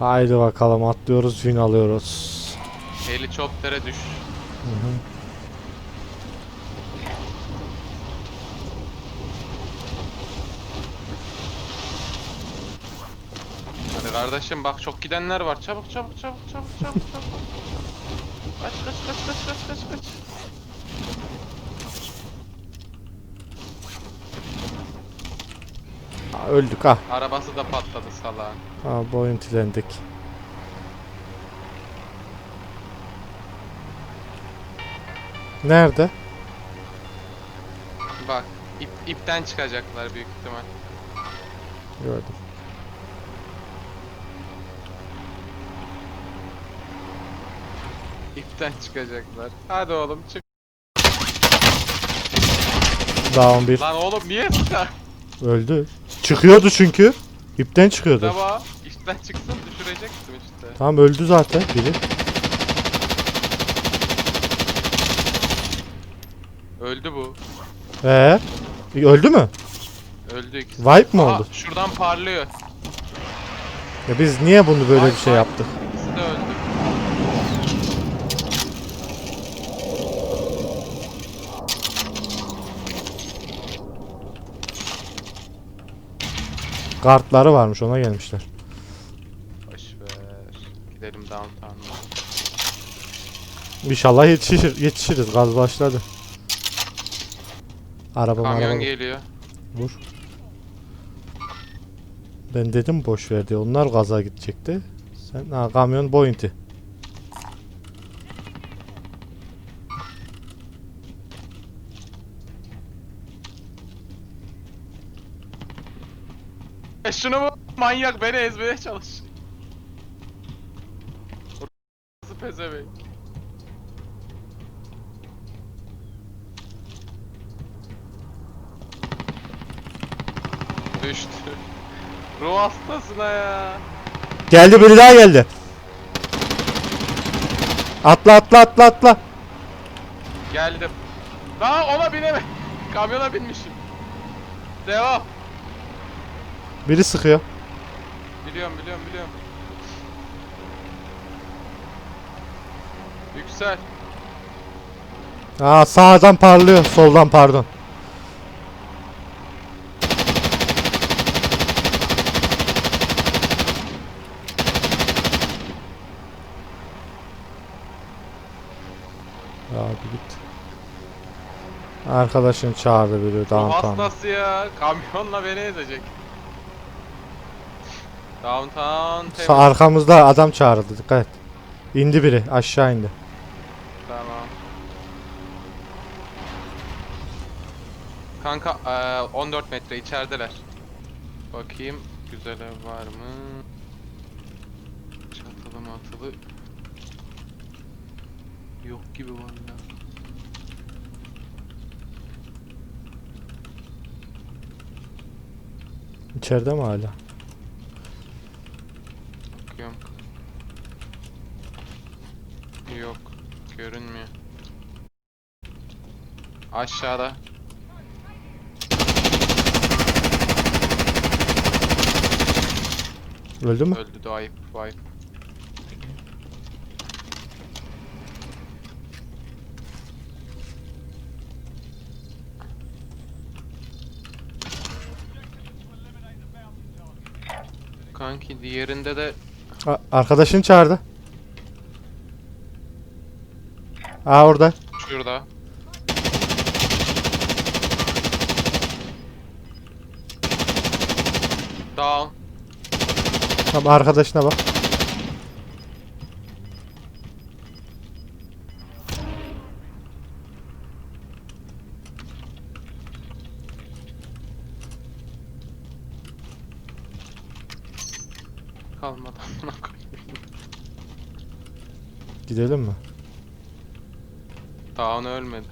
Haydi bakalım atlıyoruz win alıyoruz. Helikoptere düş. Hadi kardeşim bak çok gidenler var. Çabuk çabuk çabuk çabuk çabuk çabuk. Kaç kaç kaç kaç kaç kaç kaç. Ha, öldük ha. Arabası da patladı salağın. Ha boyuntilendik. Nerede? Bak ip, ipten çıkacaklar büyük ihtimal. Gördüm. İpten çıkacaklar. Hadi oğlum çık. Down bir. Lan oğlum niye sıkar? Öldü. Çıkıyordu çünkü. İpten çıkıyordu. Tamam. İpten çıksın düşürecektim işte. Tamam öldü zaten biri. Öldü bu. Ee? Öldü mü? Öldü ikisi. Wipe mi oldu? şuradan parlıyor. Ya biz niye bunu böyle bir şey yaptık? İkisi de öldü. Kartları varmış ona gelmişler. Boş ver. Gidelim downtown'a. İnşallah yetişir, yetişiriz. Gaz başladı. Araba Kamyon araba. geliyor. Vur. Ben dedim boş ver diye. Onlar gaza gidecekti. Sen ha kamyon boyunti. Şunu mu? Manyak beni ezmeye çalış. Nasıl pezevenk? Düştü. Ruh hastasına ya. Geldi biri daha geldi. Atla atla atla atla. Geldim. Daha ona bineme. Kamyona binmişim. Devam. Biri sıkıyor. Biliyorum biliyorum biliyorum. Yüksel. Aa sağdan parlıyor. Soldan pardon. Abi git. Arkadaşın çağırdı biri Ruh downtown. hastası ya. Kamyonla beni ezecek. Downtown temiz. Sa- arkamızda adam çağırdı dikkat et. İndi biri aşağı indi. Tamam. Kanka eee, 14 metre içerideler. Bakayım güzel ev var mı? Çatılı matılı. Yok gibi valla. İçeride mi hala? Bakıyorum. Yok. Görünmüyor. Aşağıda. Öldü mü? Öldü de ayıp. Vay. Kanki diğerinde de A- arkadaşın çağırdı. Aa orada. şurada. Down. Tamam arkadaşına bak. Kalmadı. Gidelim mi? Down ölmedi.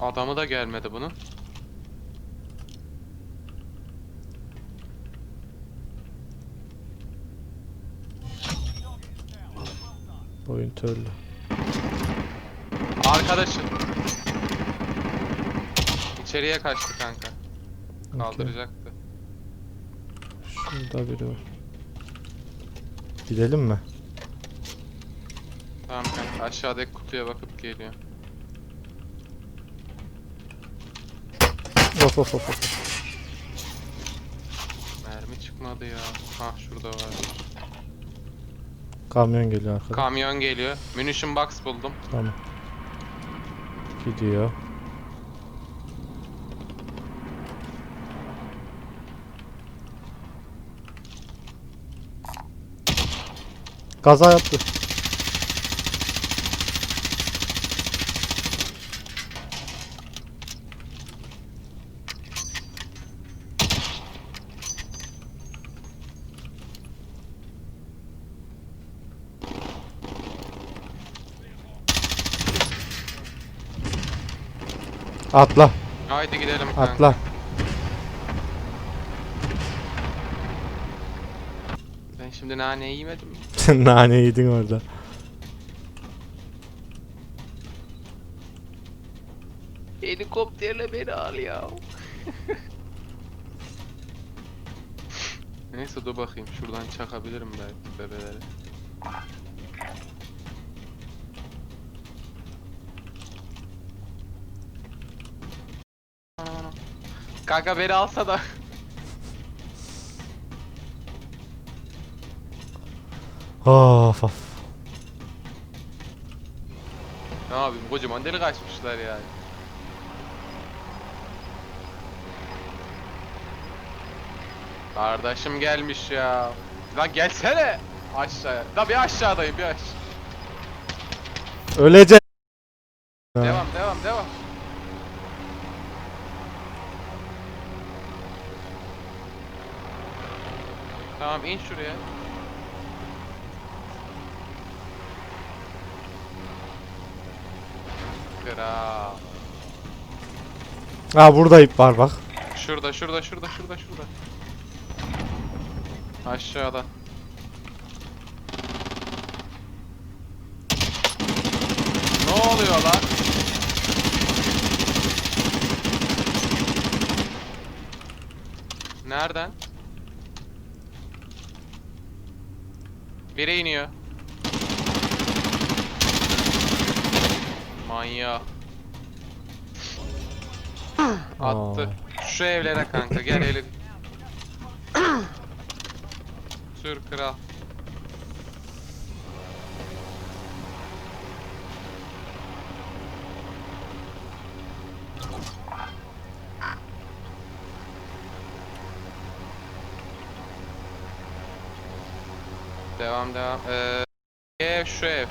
Adamı da gelmedi bunun. Boyun öldü. Arkadaşın. İçeriye kaçtı kanka. Kaldıracaktı. Şurada biri var. Gidelim mi? Tamam kanka aşağıdaki kutuya bakıp geliyor. Hop hop hop hop. Mermi çıkmadı ya. Hah şurada var. Kamyon geliyor arkadan. Kamyon geliyor. Munition box buldum. Tamam. Gidiyor. Kaza yaptı. Atla, Haydi gidelim kanka. atla. Ben şimdi nane yemedim mi? Nane yedin orada. Helikopterle beni al ya. Neyse dur bakayım şuradan çakabilirim belki bebeleri. Kanka beni alsa da. Of of. Ne yapayım kocaman deli kaçmışlar yani. Kardeşim gelmiş ya. Lan gelsene aşağıya. Da bir aşağıdayım bir aşağı. Ölecek. Devam devam devam. Tamam in şuraya. Kral. Ha burada ip var bak. Şurada şurada şurada şurada şurada. Aşağıda. Ne oluyor lan? Nereden? Biri iniyor. Manyak. Attı. Şu evlere kanka gel elin. Sür kral. Devam devam. Ee, ev şu ev.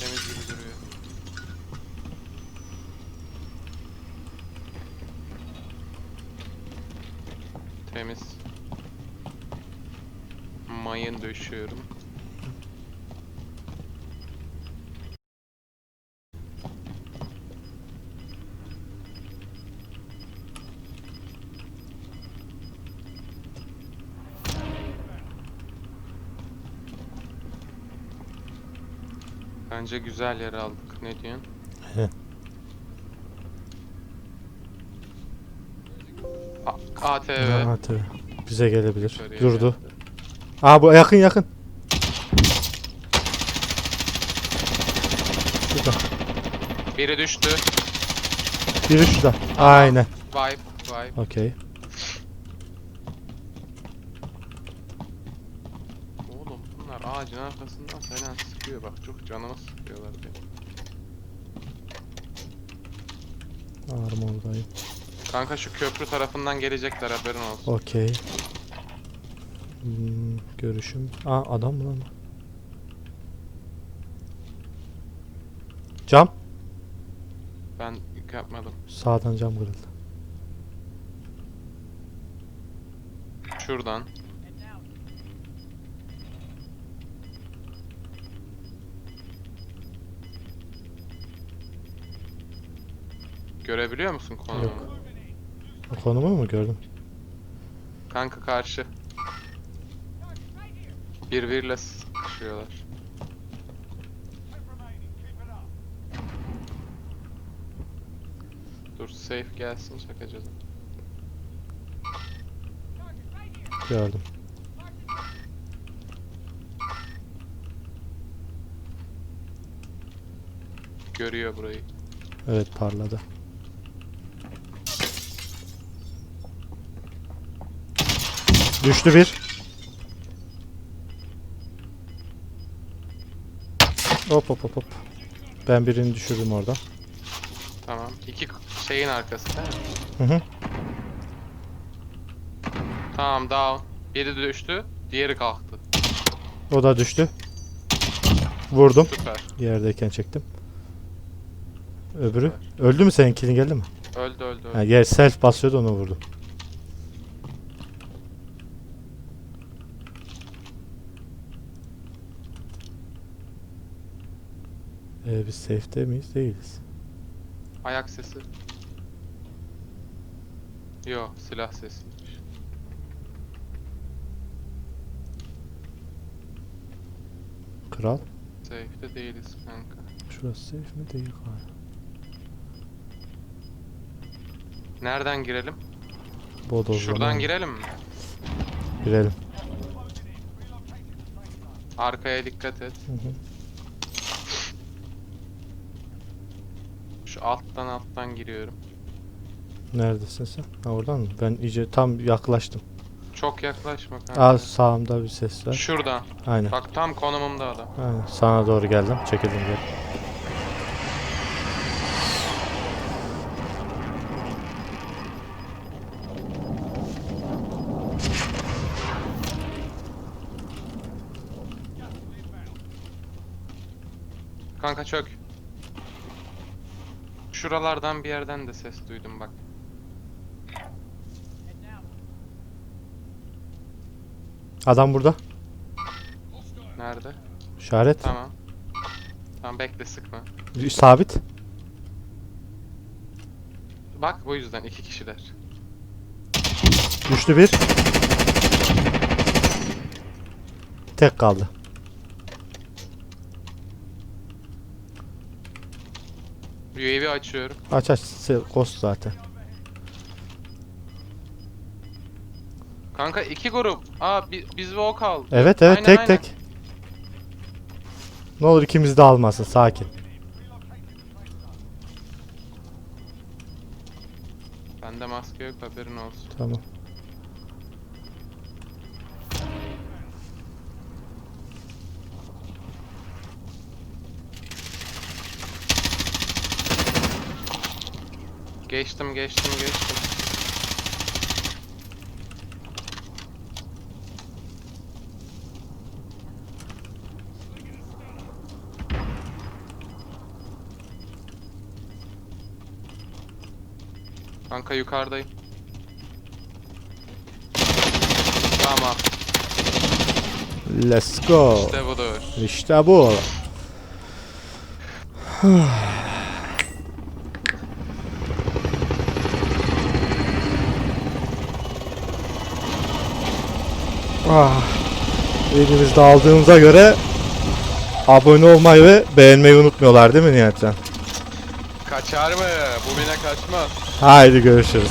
Temiz gibi duruyor. Temiz. Mayın döşüyorum. Bence güzel yer aldık. Ne diyorsun? A- ATV. Ha, tabii. Bize gelebilir. Yukarıya Durdu. geldi. Aa bu yakın yakın. Şurada. Biri düştü. Biri şurada. Aynen. Vibe, vibe. Okey. Oğlum bunlar ağacın arkasından fena sıkıyor bak çok canımı sıkıyorlar benim. Armordayım. Kanka şu köprü tarafından gelecekler haberin olsun. Okey. Hmm, görüşüm. Aa adam mı lan? Cam. Ben yük yapmadım. Sağdan cam kırıldı. Şuradan. Görebiliyor musun konumu? Yok. O konumu mu gördüm? Kanka karşı. Birbiriyle sıkışıyorlar. Dur safe gelsin çakacağız. Gördüm. Görüyor burayı. Evet parladı. Düştü bir. Hop hop hop hop. Ben birini düşürdüm orada. Tamam. İki şeyin arkası değil mi? Hı hı. Tamam down. Biri düştü. Diğeri kalktı. O da düştü. Vurdum. Süper. Yerdeyken çektim. Öbürü. Öldü mü senin killin geldi mi? Öldü öldü öldü. Ha, yer self basıyordu onu vurdum. Ee, biz safe'te miyiz? Değiliz. Ayak sesi. Yo silah sesi. Kral. Safe'de değiliz kanka. Şurası safe mi? Değil galiba. Nereden girelim? Bodozlama. Şuradan girelim mi? Girelim. Arkaya dikkat et. Hı hı. Şu alttan alttan giriyorum. Neredesin sen? Ha oradan mı? Ben iyice tam yaklaştım. Çok yaklaşma kanka. Aa sağımda bir ses var. Şuradan. Aynen. Bak tam konumumda adam. Aynen. Sana doğru geldim. Çekildim geri. Kanka çök. Şuralardan bir yerden de ses duydum bak. Adam burada. Nerede? İşaret. Tamam. Tamam bekle sıkma. Sabit. Bak bu yüzden iki kişiler. Düştü bir. Tek kaldı. UAV açıyorum. Aç aç. Ghost zaten. Kanka iki grup. Aa bi- biz ve o kaldı. Evet evet Aynen, tek aynen. tek. Ne olur ikimiz de almasın. Sakin. Bende maske yok haberin olsun. Tamam. Geçtim geçtim geçtim. Kanka yukarıdayım. Tamam. Let's go. İşte budur. İşte bu. Ah. Elimizde aldığımıza göre abone olmayı ve beğenmeyi unutmuyorlar değil mi Nihatcan? Kaçar mı? Bu bine kaçmaz. Haydi görüşürüz.